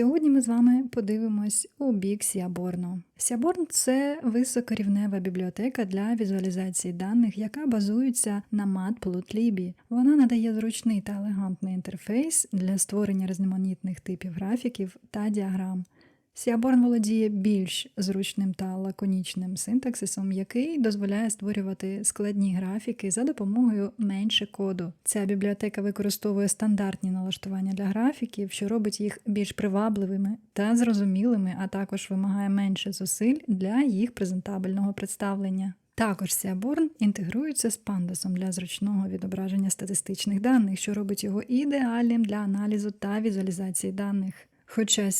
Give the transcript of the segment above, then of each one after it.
Сьогодні ми з вами подивимось у бік Сіаборну. Сіаборн це високорівнева бібліотека для візуалізації даних, яка базується на Matplotlib. Вона надає зручний та елегантний інтерфейс для створення різноманітних типів графіків та діаграм. Сіаборн володіє більш зручним та лаконічним синтаксисом, який дозволяє створювати складні графіки за допомогою менше коду. Ця бібліотека використовує стандартні налаштування для графіків, що робить їх більш привабливими та зрозумілими, а також вимагає менше зусиль для їх презентабельного представлення. Також Seaborn інтегрується з Pandas для зручного відображення статистичних даних, що робить його ідеальним для аналізу та візуалізації даних. Хоча і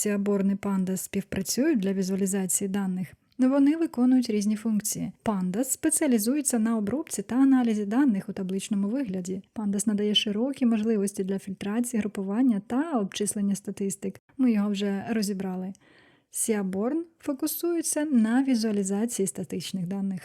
Pandas співпрацюють для візуалізації даних, вони виконують різні функції. Pandas спеціалізується на обробці та аналізі даних у табличному вигляді. Pandas надає широкі можливості для фільтрації, групування та обчислення статистик. Ми його вже розібрали. Seaborn фокусується на візуалізації статичних даних.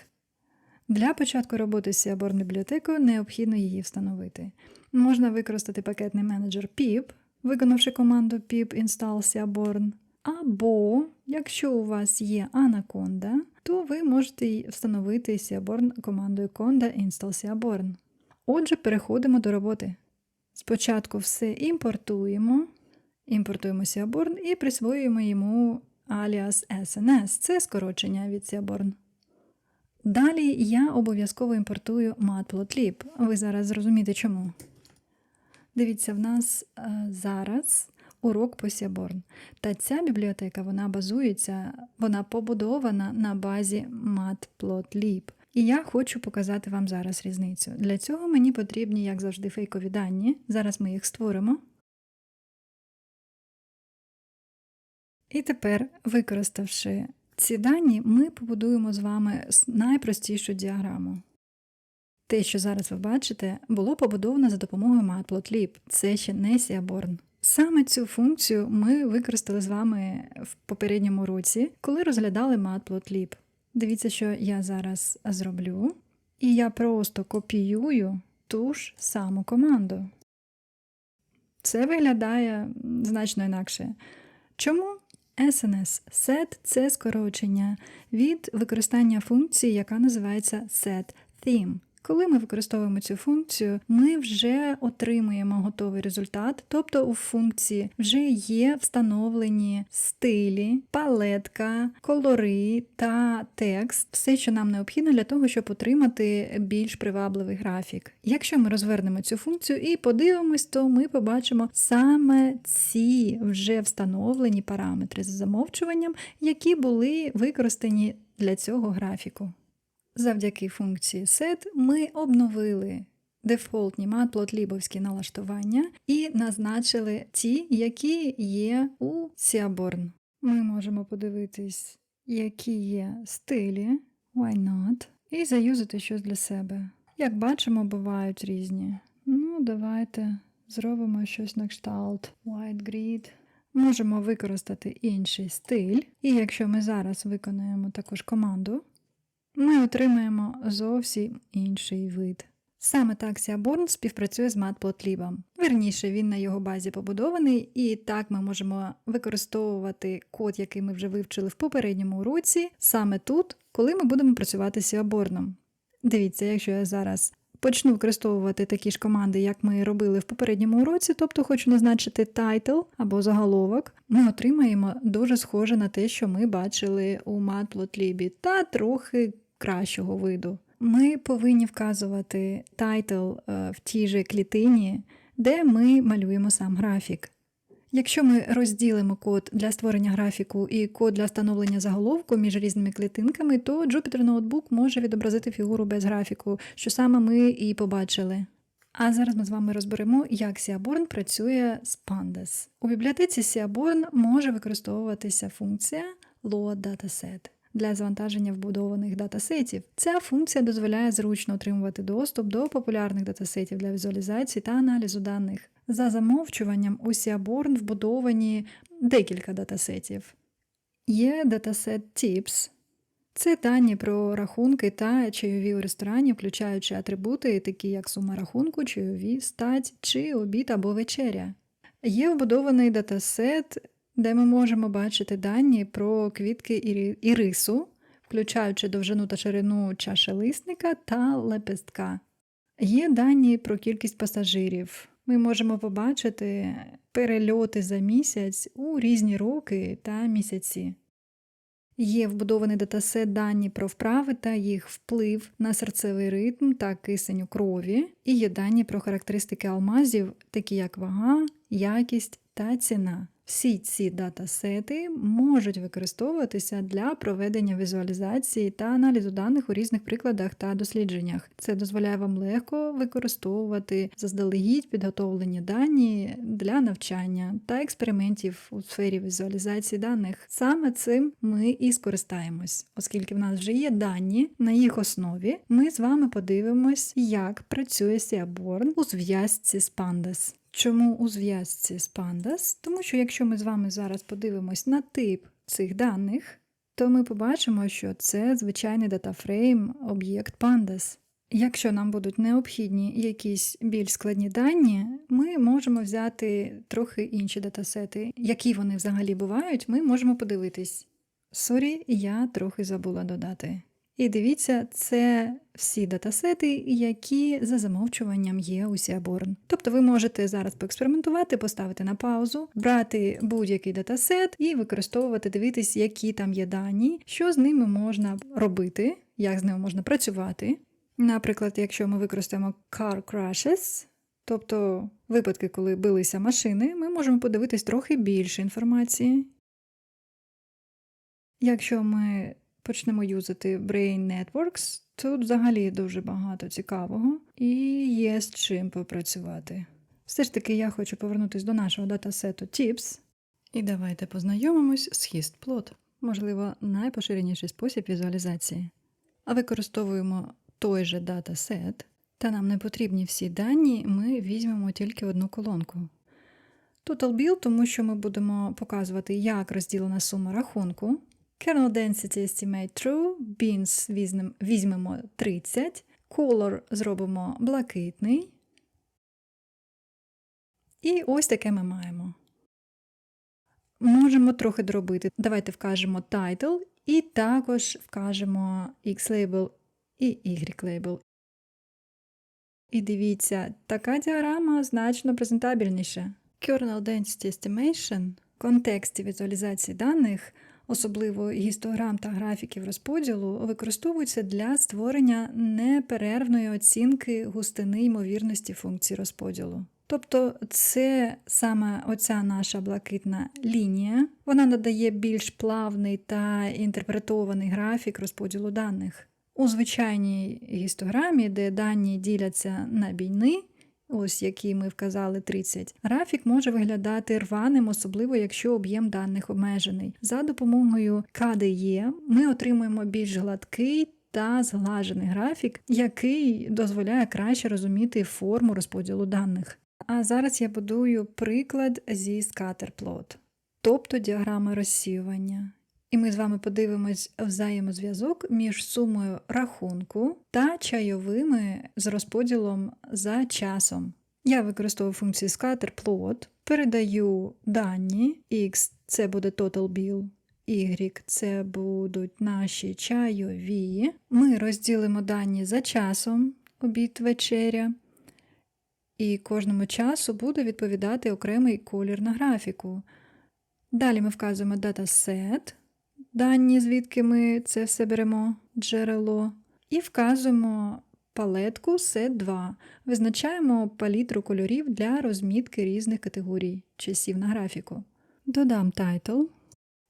Для початку роботи з Seaborn бібліотекою необхідно її встановити. Можна використати пакетний менеджер pip, виконавши команду pip install Seaborn. Або, якщо у вас є Anaconda, то ви можете встановити Seaborn командою conda install Seaborn. Отже, переходимо до роботи. Спочатку все імпортуємо, імпортуємо Seaborn і присвоюємо йому аліас SNS. Це скорочення від Seaborn. Далі я обов'язково імпортую Matplotlib. Ви зараз зрозумієте чому. Дивіться, в нас е, зараз урок по Seaborn. Та ця бібліотека вона базується, вона побудована на базі Matplotlib. І я хочу показати вам зараз різницю. Для цього мені потрібні, як завжди, фейкові дані. Зараз ми їх створимо. І тепер, використавши ці дані, ми побудуємо з вами найпростішу діаграму. Те, що зараз ви бачите, було побудовано за допомогою Matplotlib. Це ще не Seaborn. Саме цю функцію ми використали з вами в попередньому році, коли розглядали Matplotlib. Дивіться, що я зараз зроблю. І я просто копіюю ту ж саму команду. Це виглядає значно інакше. Чому? SNS set – це скорочення від використання функції, яка називається setTheme. Коли ми використовуємо цю функцію, ми вже отримуємо готовий результат, тобто у функції вже є встановлені стилі, палетка, кольори та текст, все, що нам необхідно для того, щоб отримати більш привабливий графік. Якщо ми розвернемо цю функцію і подивимось, то ми побачимо саме ці вже встановлені параметри з замовчуванням, які були використані для цього графіку. Завдяки функції set ми обновили дефолтні матплотлібовські налаштування і назначили ті, які є у Seaborn. Ми можемо подивитись, які є стилі, why not, і заюзати щось для себе. Як бачимо, бувають різні. Ну, давайте зробимо щось на кшталт white grid. Можемо використати інший стиль, і якщо ми зараз виконаємо також команду, ми отримаємо зовсім інший вид. Саме так Seaborn співпрацює з Matplotlib. Верніше, він на його базі побудований, і так ми можемо використовувати код, який ми вже вивчили в попередньому уроці, саме тут, коли ми будемо працювати з Seaborn. Дивіться, якщо я зараз почну використовувати такі ж команди, як ми робили в попередньому уроці, тобто хочу назначити title або заголовок, ми отримаємо дуже схоже на те, що ми бачили у Matplotlib, та трохи кращого виду. Ми повинні вказувати тайтл е, в тій же клітині, де ми малюємо сам графік. Якщо ми розділимо код для створення графіку і код для встановлення заголовку між різними клітинками, то Jupyter Notebook може відобразити фігуру без графіку, що саме ми і побачили. А зараз ми з вами розберемо, як Seaborn працює з Pandas. У бібліотеці Seaborn може використовуватися функція load для завантаження вбудованих датасетів. Ця функція дозволяє зручно отримувати доступ до популярних датасетів для візуалізації та аналізу даних. За замовчуванням у Seaborn вбудовані декілька датасетів. Є датасет Tips. Це дані про рахунки та чайові у ресторані, включаючи атрибути, такі як сума рахунку, чайові, стать чи обід або вечеря. Є вбудований датасет де ми можемо бачити дані про квітки ірису, включаючи довжину та ширину чашелисника та лепестка. Є дані про кількість пасажирів. Ми можемо побачити перельоти за місяць у різні роки та місяці. Є вбудований датасет дані про вправи та їх вплив на серцевий ритм та кисень у крові, і є дані про характеристики алмазів, такі як вага, якість та ціна. Всі ці датасети можуть використовуватися для проведення візуалізації та аналізу даних у різних прикладах та дослідженнях. Це дозволяє вам легко використовувати заздалегідь підготовлені дані для навчання та експериментів у сфері візуалізації даних. Саме цим ми і скористаємось, оскільки в нас вже є дані, на їх основі ми з вами подивимось, як працює Seaborn у зв'язці з Pandas. Чому у зв'язці з Pandas? Тому що якщо ми з вами зараз подивимось на тип цих даних, то ми побачимо, що це звичайний датафрейм об'єкт Pandas. Якщо нам будуть необхідні якісь більш складні дані, ми можемо взяти трохи інші датасети. Які вони взагалі бувають, ми можемо подивитись. Сорі, я трохи забула додати. І дивіться, це всі датасети, які за замовчуванням є у Seaborn. Тобто ви можете зараз поекспериментувати, поставити на паузу, брати будь-який датасет і використовувати, дивитись, які там є дані, що з ними можна робити, як з ними можна працювати. Наприклад, якщо ми використаємо car crashes, тобто випадки, коли билися машини, ми можемо подивитись трохи більше інформації. Якщо ми почнемо юзати Brain Networks, тут взагалі дуже багато цікавого і є з чим попрацювати. Все ж таки, я хочу повернутися до нашого датасету Tips. І давайте познайомимось з HistPlot, можливо, найпоширеніший спосіб візуалізації. А використовуємо той же датасет, та нам не потрібні всі дані, ми візьмемо тільки одну колонку. Total Bill, тому що ми будемо показувати, як розділена сума рахунку. Kernel Density Estimate True, Beans візьмемо 30, Color зробимо блакитний. І ось таке ми маємо. Можемо трохи доробити. Давайте вкажемо title і також вкажемо X-label і Y-label. І дивіться, така діаграма значно презентабельніша. Kernel Density Estimation в контексті візуалізації даних, особливо гістограм та графіків розподілу, використовується для створення неперервної оцінки густини ймовірності функцій розподілу. Тобто це саме оця наша блакитна лінія, вона надає більш плавний та інтерпретований графік розподілу даних. У звичайній гістограмі, де дані діляться на бійни, ось які ми вказали 30, графік може виглядати рваним, особливо якщо об'єм даних обмежений. За допомогою KDE ми отримуємо більш гладкий та зглажений графік, який дозволяє краще розуміти форму розподілу даних. А зараз я будую приклад зі scatterplot, тобто діаграми розсіювання. І ми з вами подивимось взаємозв'язок між сумою рахунку та чайовими з розподілом за часом. Я використовую функцію scatterplot, передаю дані, x це буде total bill, y це будуть наші чайові. Ми розділимо дані за часом, обід вечеря, і кожному часу буде відповідати окремий колір на графіку. Далі ми вказуємо датасет, дані, звідки ми це все беремо, джерело, і вказуємо палетку set2. Визначаємо палітру кольорів для розмітки різних категорій часів на графіку. Додам title.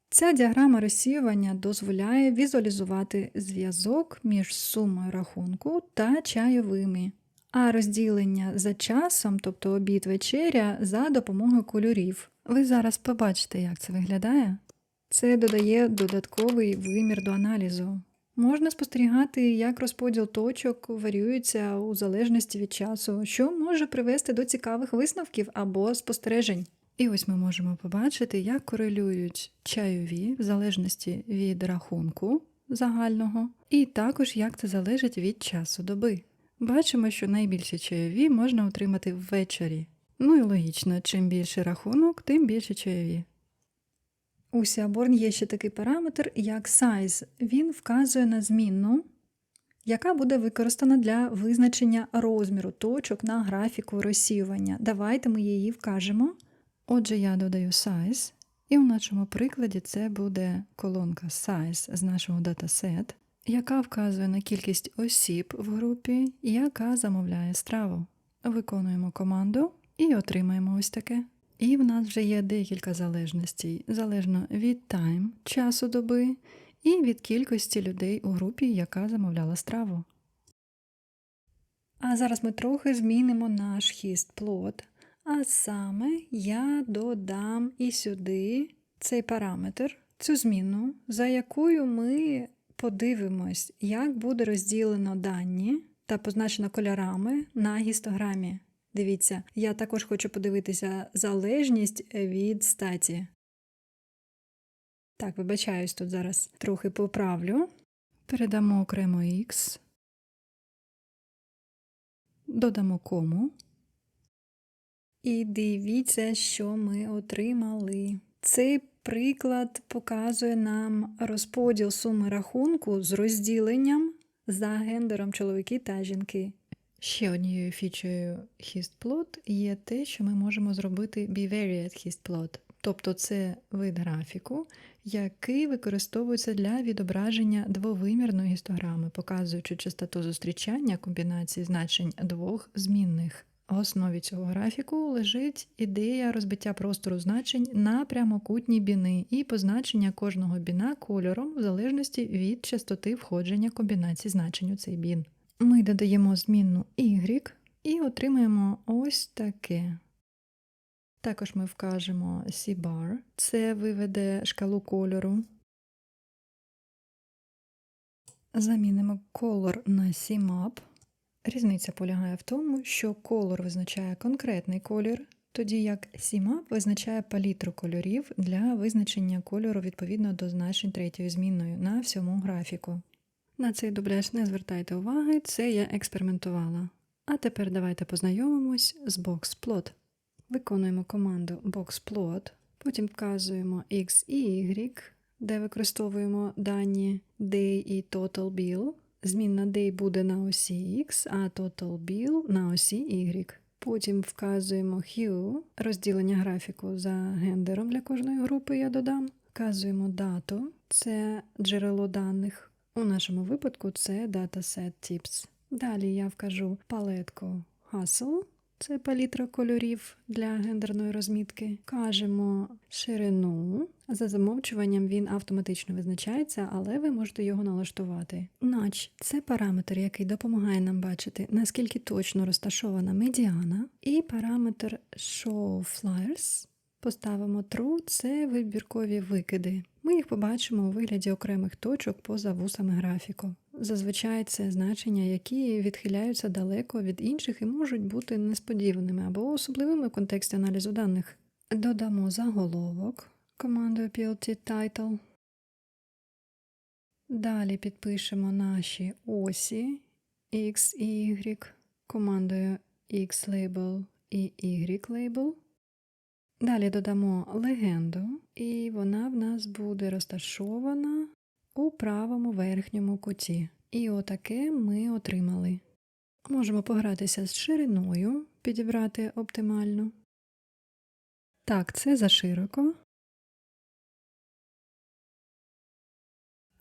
Ця діаграма розсіювання дозволяє візуалізувати зв'язок між сумою рахунку та чайовими, а розділення за часом, тобто обід вечеря, за допомогою кольорів. Ви зараз побачите, як це виглядає. Це додає додатковий вимір до аналізу. Можна спостерігати, як розподіл точок варіюється у залежності від часу, що може привести до цікавих висновків або спостережень. І ось ми можемо побачити, як корелюють чайові в залежності від рахунку загального, і також як це залежить від часу доби. Бачимо, що найбільші чайові можна отримати ввечері. Ну і логічно, чим більше рахунок, тим більше чайові. У Seaborn є ще такий параметр, як size. Він вказує на змінну, яка буде використана для визначення розміру точок на графіку розсіювання. Давайте ми її вкажемо. Отже, я додаю size, і в нашому прикладі це буде колонка size з нашого датасет, яка вказує на кількість осіб в групі, яка замовляє страву. Виконуємо команду і отримаємо ось таке. І в нас вже є декілька залежностей, залежно від time, часу доби, і від кількості людей у групі, яка замовляла страву. А зараз ми трохи змінимо наш хіст плот. А саме я додам і сюди цей параметр, цю зміну, за якою ми подивимось, як буде розділено дані та позначено кольорами на гістограмі. Дивіться, я також хочу подивитися залежність від статі. Так, вибачаюсь, тут зараз трохи поправлю. Передамо окремо X. Додамо кому. І дивіться, що ми отримали. Цей приклад показує нам розподіл суми рахунку з розділенням за гендером чоловіки та жінки. Ще однією фічею HistPlot є те, що ми можемо зробити bivariate HistPlot. Тобто це вид графіку, який використовується для відображення двовимірної гістограми, показуючи частоту зустрічання комбінації значень двох змінних. В основі цього графіку лежить ідея розбиття простору значень на прямокутні біни і позначення кожного біна кольором в залежності від частоти входження комбінації значень у цей бін. Ми додаємо змінну y і отримаємо ось таке. Також ми вкажемо C-bar, це виведе шкалу кольору. Замінимо color на CMAP. Різниця полягає в тому, що колор визначає конкретний колір, тоді як CMAP визначає палітру кольорів для визначення кольору відповідно до значень третьої змінної на всьому графіку. На цей дубляж не звертайте уваги, це я експериментувала. А тепер давайте познайомимось з BoxPlot. Виконуємо команду BoxPlot, потім вказуємо X і Y, де використовуємо дані day і total bill. Змінна day буде на осі X, а total bill на осі Y. Потім вказуємо hue, розділення графіку за гендером для кожної групи я додам. Вказуємо дату, це джерело даних. У нашому випадку це dataset tips. Далі я вкажу палетку Hustle, це палітра кольорів для гендерної розмітки. Кажемо ширину. За замовчуванням він автоматично визначається, але ви можете його налаштувати. Notch – це параметр, який допомагає нам бачити, наскільки точно розташована медіана. І параметр Show Flyers Поставимо true – це вибіркові викиди. Ми їх побачимо у вигляді окремих точок поза вусами графіку. Зазвичай це значення, які відхиляються далеко від інших і можуть бути несподіваними або особливими в контексті аналізу даних. Додамо заголовок командою PLT Title. Далі підпишемо наші осі X і Y командою X-Label і Y-Label. Далі додамо легенду, і вона в нас буде розташована у правому верхньому куті. І отаке ми отримали. Можемо погратися з шириною, підібрати оптимально. Так, це зашироко.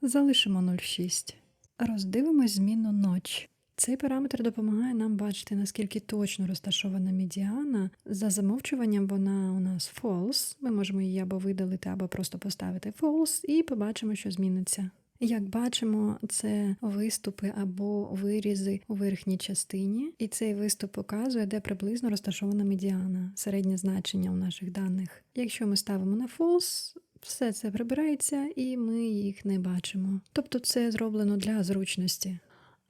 Залишимо 0,6. Роздивимось зміну ноч. Цей параметр допомагає нам бачити, наскільки точно розташована медіана. За замовчуванням вона у нас false. Ми можемо її або видалити, або просто поставити false, і побачимо, що зміниться. Як бачимо, це виступи або вирізи у верхній частині, і цей виступ показує, де приблизно розташована медіана, середнє значення у наших даних. Якщо ми ставимо на false, все це прибирається і ми їх не бачимо. Тобто це зроблено для зручності.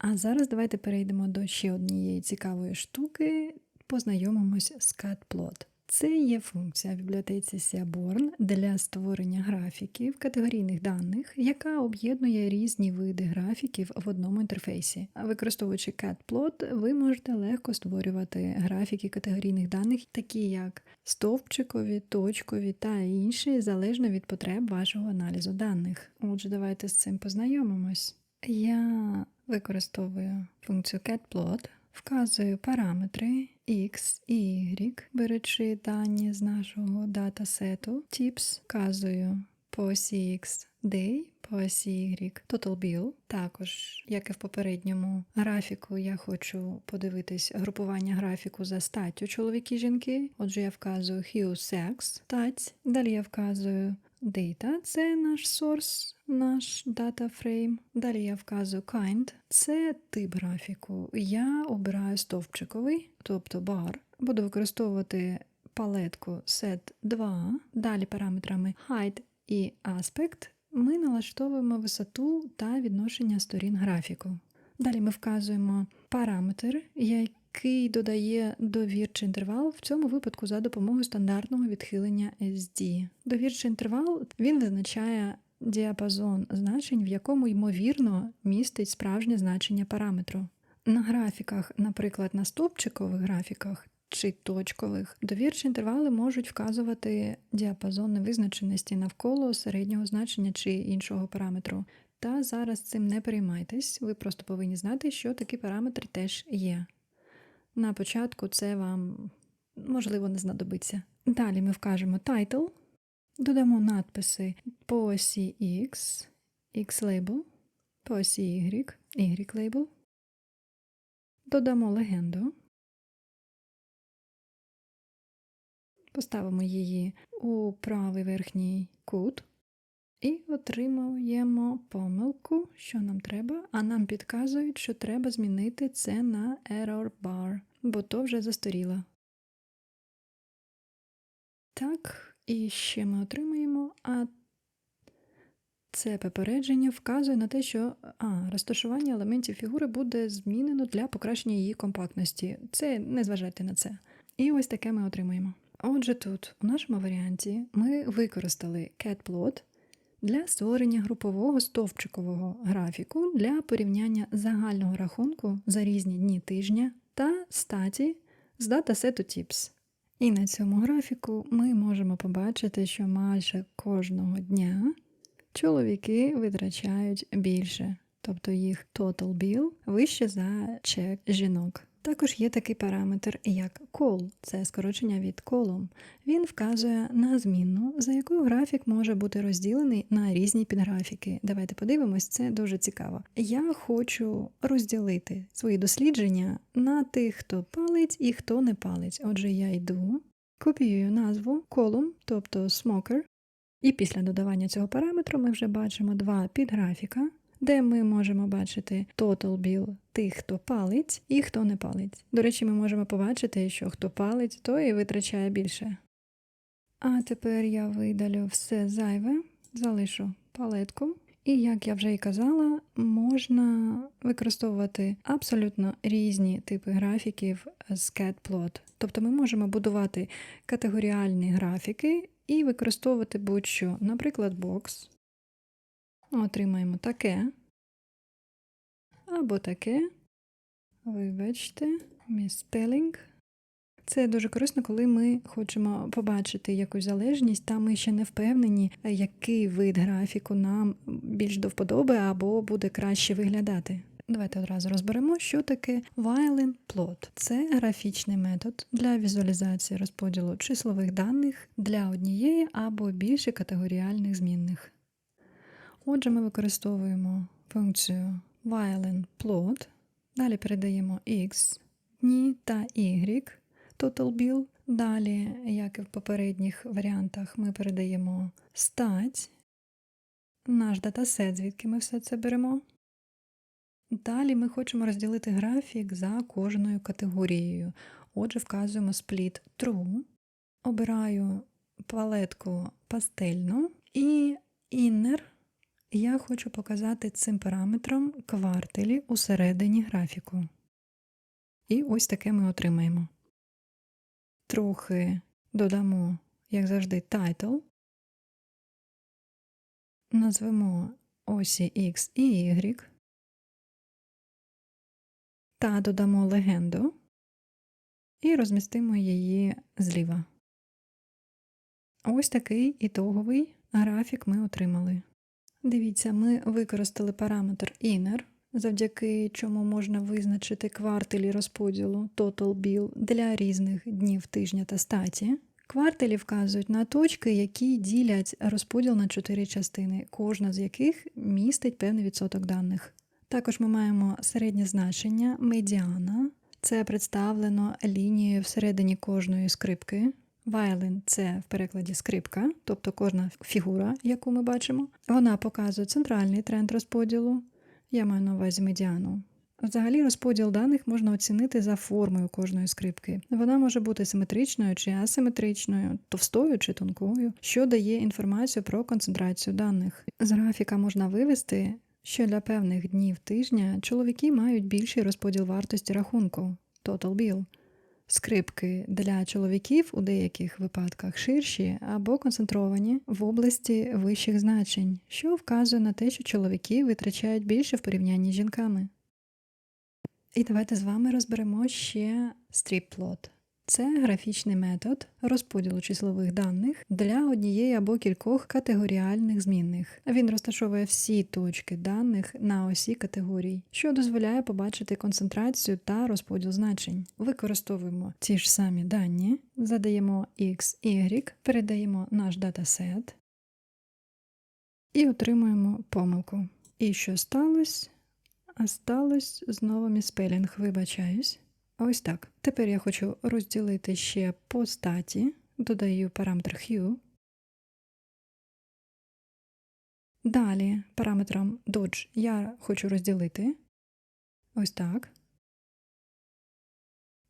А зараз давайте перейдемо до ще однієї цікавої штуки, познайомимось з CatPlot. Це є функція в бібліотеці Seaborn для створення графіків категорійних даних, яка об'єднує різні види графіків в одному інтерфейсі. Використовуючи catplot, ви можете легко створювати графіки категорійних даних, такі як стовпчикові, точкові та інші, залежно від потреб вашого аналізу даних. Отже, давайте з цим познайомимось. Я використовую функцію catplot, вказую параметри x і y, беручи дані з нашого датасету, tips, вказую по осі x day, по осі y total bill. Також, як і в попередньому графіку, я хочу подивитись групування графіку за статтю чоловіки-жінки. Отже, я вказую hue sex, стать. Далі я вказую Data це наш source, наш data frame. Далі я вказую kind, це тип графіку. Я обираю стовпчиковий, тобто bar. Буду використовувати палетку set2. Далі параметрами height і aspect ми налаштовуємо висоту та відношення сторін графіку. Далі ми вказуємо параметр, який додає довірчий інтервал, в цьому випадку за допомогою стандартного відхилення SD. Довірчий інтервал він визначає діапазон значень, в якому ймовірно містить справжнє значення параметру. На графіках, наприклад, на стовпчикових графіках чи точкових, довірчі інтервали можуть вказувати діапазон невизначеності навколо середнього значення чи іншого параметру. Та зараз цим не переймайтесь, ви просто повинні знати, що такі параметри теж є. На початку це вам можливо не знадобиться. Далі ми вкажемо title, додамо надписи по осі X, X-label, по осі Y, Y-label, додамо легенду, поставимо її у правий верхній кут. І отримуємо помилку, що нам треба, а нам підказують, що треба змінити це на error bar, бо то вже застаріло. Так, і ще ми отримуємо, а це попередження вказує на те, що а, розташування елементів фігури буде змінено для покращення її компактності. Це не зважайте на це. І ось таке ми отримуємо. Отже, тут, у нашому варіанті, ми використали catplot для створення групового стовпчикового графіку для порівняння загального рахунку за різні дні тижня та статі з датасету TIPS. І на цьому графіку ми можемо побачити, що майже кожного дня чоловіки витрачають більше, тобто їх total bill вище за чек жінок. Також є такий параметр, як call, це скорочення від column. Він вказує на змінну, за якою графік може бути розділений на різні підграфіки. Давайте подивимось, це дуже цікаво. Я хочу розділити свої дослідження на тих, хто палить і хто не палить. Отже, я йду, копіюю назву column, тобто smoker, і після додавання цього параметру ми вже бачимо два підграфіка де ми можемо бачити total bill тих, хто палить і хто не палить. До речі, ми можемо побачити, що хто палить, той і витрачає більше. А тепер я видалю все зайве, залишу палетку. І, як я вже і казала, можна використовувати абсолютно різні типи графіків з catplot. Тобто ми можемо будувати категоріальні графіки і використовувати будь-що, наприклад, бокс отримаємо таке. Або таке. Вибачте, міспелінг. Це дуже корисно, коли ми хочемо побачити якусь залежність, та ми ще не впевнені, який вид графіку нам більш до вподоби або буде краще виглядати. Давайте одразу розберемо, що таке violin plot. Це графічний метод для візуалізації розподілу числових даних для однієї або більше категоріальних змінних. Отже, ми використовуємо функцію violin plot, далі передаємо x дні та y total bill. Далі, як і в попередніх варіантах, ми передаємо стать, наш датасет, звідки ми все це беремо. Далі ми хочемо розділити графік за кожною категорією. Отже, вказуємо split true, обираю палетку пастельну і inner я хочу показати цим параметром квартелі усередині графіку. І ось таке ми отримаємо. Трохи додамо, як завжди, title, назвемо осі X і Y та додамо легенду і розмістимо її зліва. Ось такий ітоговий графік ми отримали. Дивіться, ми використали параметр inner, завдяки чому можна визначити квартелі розподілу Total Bill для різних днів тижня та статі. Квартелі вказують на точки, які ділять розподіл на чотири частини, кожна з яких містить певний відсоток даних. Також ми маємо середнє значення медіана. Це представлено лінією всередині кожної скрипки. Violin – це в перекладі скрипка, тобто кожна фігура, яку ми бачимо. Вона показує центральний тренд розподілу. Я маю на увазі медіану. Взагалі розподіл даних можна оцінити за формою кожної скрипки. Вона може бути симетричною чи асиметричною, товстою чи тонкою, що дає інформацію про концентрацію даних. З графіка можна вивести, що для певних днів тижня чоловіки мають більший розподіл вартості рахунку total bill. Скрипки для чоловіків у деяких випадках ширші або концентровані в області вищих значень, що вказує на те, що чоловіки витрачають більше в порівнянні з жінками. І давайте з вами розберемо ще strip-plot. Це графічний метод розподілу числових даних для однієї або кількох категоріальних змінних. Він розташовує всі точки даних на осі категорій, що дозволяє побачити концентрацію та розподіл значень. Використовуємо ті ж самі дані, задаємо x, y, передаємо наш датасет і отримуємо помилку. І що сталося? А сталося знову міспелінг, вибачаюсь. Ось так. Тепер я хочу розділити ще по статі, додаю параметр hue. Далі параметром dodge я хочу розділити. Ось так.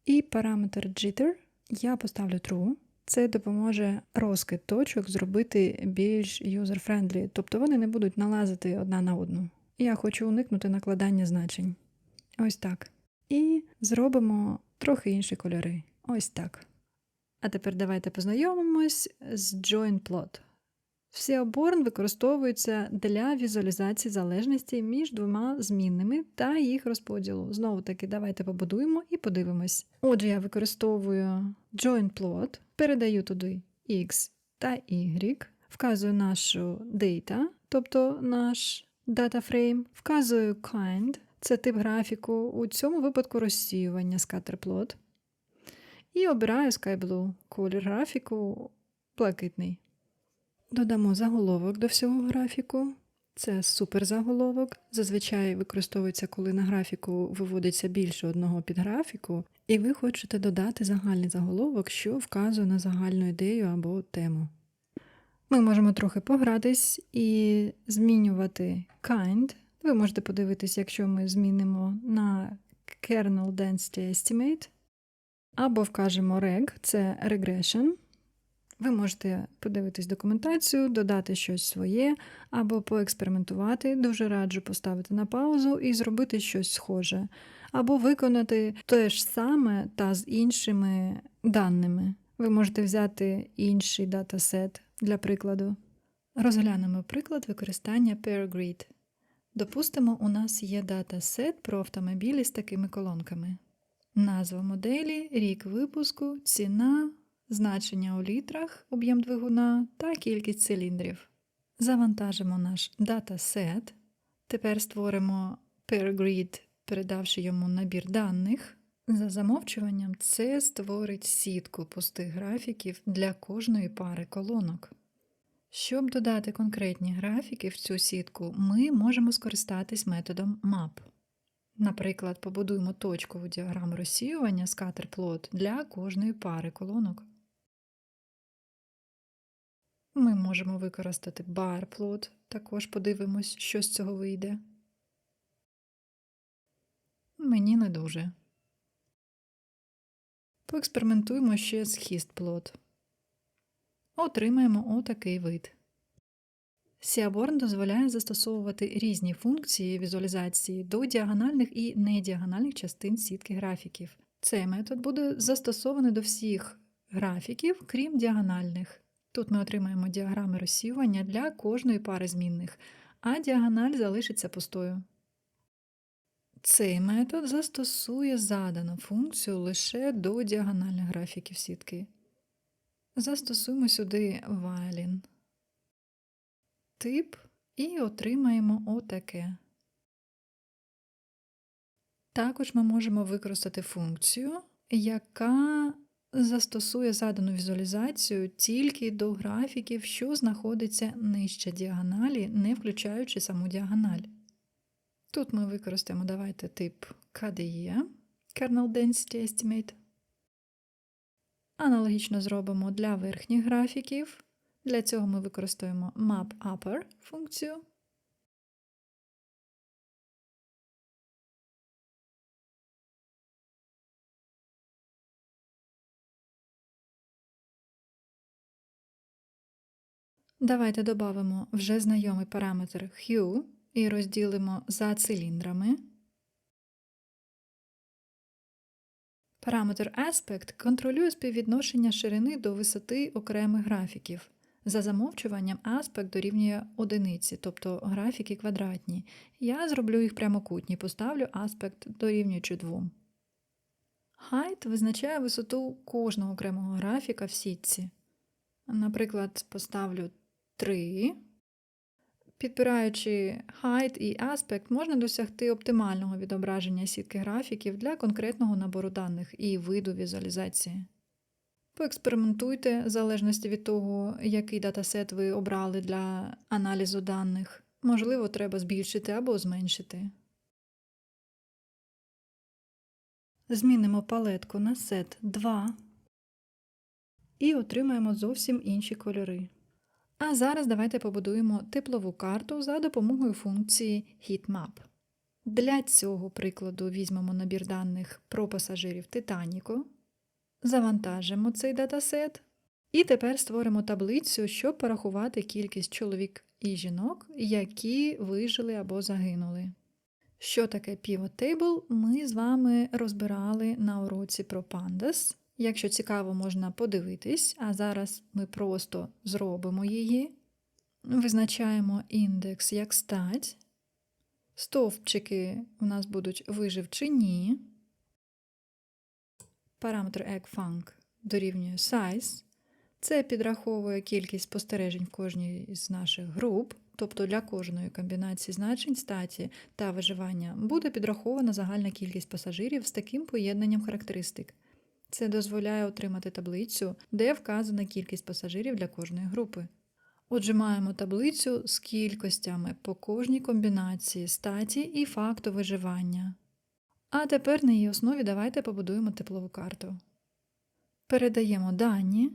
І параметр jitter я поставлю true. Це допоможе розкид точок зробити більш user-friendly, тобто вони не будуть налазити одна на одну. Я хочу уникнути накладання значень. Ось так. І зробимо трохи інші кольори. Ось так. А тепер давайте познайомимось з Join Plot. Всеоборн використовується для візуалізації залежності між двома змінними та їх розподілу. Знову таки, давайте побудуємо і подивимось. Отже, я використовую Join Plot, передаю туди X та Y, вказую нашу data, тобто наш DataFrame, вказую kind, це тип графіку, у цьому випадку розсіювання scatterplot. І обираю Sky колір графіку блакитний. Додамо заголовок до всього графіку. Це суперзаголовок. Зазвичай використовується, коли на графіку виводиться більше одного підграфіку, і ви хочете додати загальний заголовок, що вказує на загальну ідею або тему. Ми можемо трохи погратись і змінювати kind. Ви можете подивитись, якщо ми змінимо на kernel density estimate, або вкажемо reg, це regression. Ви можете подивитись документацію, додати щось своє, або поекспериментувати, дуже раджу поставити на паузу і зробити щось схоже, або виконати те ж саме та з іншими даними. Ви можете взяти інший датасет для прикладу. Розглянемо приклад використання PairGrid. Допустимо, у нас є датасет про автомобілі з такими колонками. Назва моделі, рік випуску, ціна, значення у літрах, об'єм двигуна та кількість циліндрів. Завантажимо наш датасет. Тепер створимо PairGrid, передавши йому набір даних. За замовчуванням, це створить сітку пустих графіків для кожної пари колонок. Щоб додати конкретні графіки в цю сітку, ми можемо скористатись методом map. Наприклад, побудуємо точкову діаграму розсіювання scatterplot для кожної пари колонок. Ми можемо використати barplot, також подивимось, що з цього вийде. Мені не дуже. Поекспериментуємо ще з хістплот. Отримаємо отакий вид. Seaborn дозволяє застосовувати різні функції візуалізації до діагональних і недіагональних частин сітки графіків. Цей метод буде застосований до всіх графіків, крім діагональних. Тут ми отримаємо діаграми розсіювання для кожної пари змінних, а діагональ залишиться пустою. Цей метод застосує задану функцію лише до діагональних графіків сітки. Застосуємо сюди вайлін. Тип і отримаємо отаке. Також ми можемо використати функцію, яка застосує задану візуалізацію тільки до графіків, що знаходиться нижче діагоналі, не включаючи саму діагональ. Тут ми використаємо давайте тип KDE, Kernel Density Estimate. Аналогічно зробимо для верхніх графіків. Для цього ми використаємо MapUpper функцію. Давайте додамо вже знайомий параметр Hue і розділимо за циліндрами. Параметр Aspect контролює співвідношення ширини до висоти окремих графіків. За замовчуванням Aspect дорівнює одиниці, тобто графіки квадратні. Я зроблю їх прямокутні, поставлю Aspect дорівнюючи 2. Height визначає висоту кожного окремого графіка в сітці. Наприклад, поставлю 3. Підбираючи height і aspect, можна досягти оптимального відображення сітки графіків для конкретного набору даних і виду візуалізації. Поекспериментуйте в залежності від того, який датасет ви обрали для аналізу даних. Можливо, треба збільшити або зменшити. Змінимо палетку на сет 2 і отримаємо зовсім інші кольори. А зараз давайте побудуємо теплову карту за допомогою функції HeatMap. Для цього прикладу візьмемо набір даних про пасажирів Титаніку, завантажимо цей датасет, і тепер створимо таблицю, щоб порахувати кількість чоловік і жінок, які вижили або загинули. Що таке Pivot Table, ми з вами розбирали на уроці про Pandas. Якщо цікаво, можна подивитись, а зараз ми просто зробимо її. Визначаємо індекс як стать. Стовпчики у нас будуть вижив чи ні. Параметр EggFunc дорівнює size. Це підраховує кількість спостережень в кожній з наших груп, тобто для кожної комбінації значень статі та виживання буде підрахована загальна кількість пасажирів з таким поєднанням характеристик. Це дозволяє отримати таблицю, де вказана кількість пасажирів для кожної групи. Отже, маємо таблицю з кількостями по кожній комбінації статі і факту виживання. А тепер на її основі давайте побудуємо теплову карту. Передаємо дані,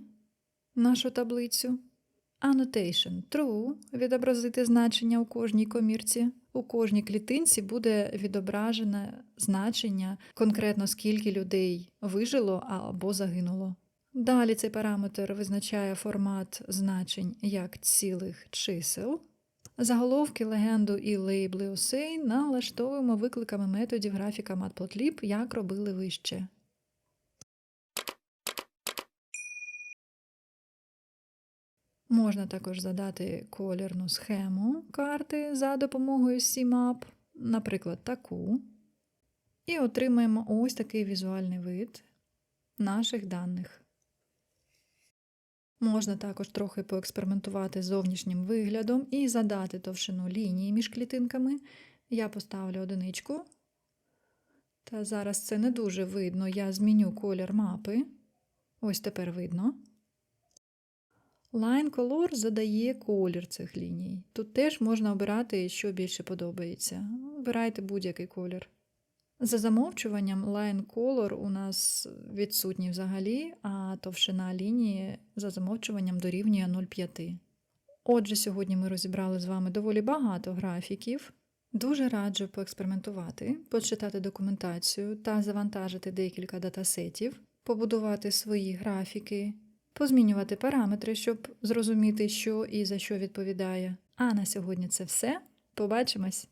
нашу таблицю. Annotation True відобразити значення у кожній комірці. У кожній клітинці буде відображене значення, конкретно скільки людей вижило або загинуло. Далі цей параметр визначає формат значень як цілих чисел. Заголовки, легенду і лейбли осей налаштовуємо викликами методів графіка Matplotlib, як робили вище. Можна також задати колірну схему карти за допомогою CMAP, наприклад, таку. І отримаємо ось такий візуальний вид наших даних. Можна також трохи поекспериментувати з зовнішнім виглядом і задати товщину лінії між клітинками. Я поставлю одиничку. Та зараз це не дуже видно. Я зміню колір мапи. Ось тепер видно. Line Color задає колір цих ліній. Тут теж можна обирати, що більше подобається. Обирайте будь-який колір. За замовчуванням Line Color у нас відсутній взагалі, а товщина лінії за замовчуванням дорівнює 0,5. Отже, сьогодні ми розібрали з вами доволі багато графіків. Дуже раджу поекспериментувати, почитати документацію та завантажити декілька датасетів, побудувати свої графіки позмінювати параметри, щоб зрозуміти, що і за що відповідає. А на сьогодні це все. Побачимось!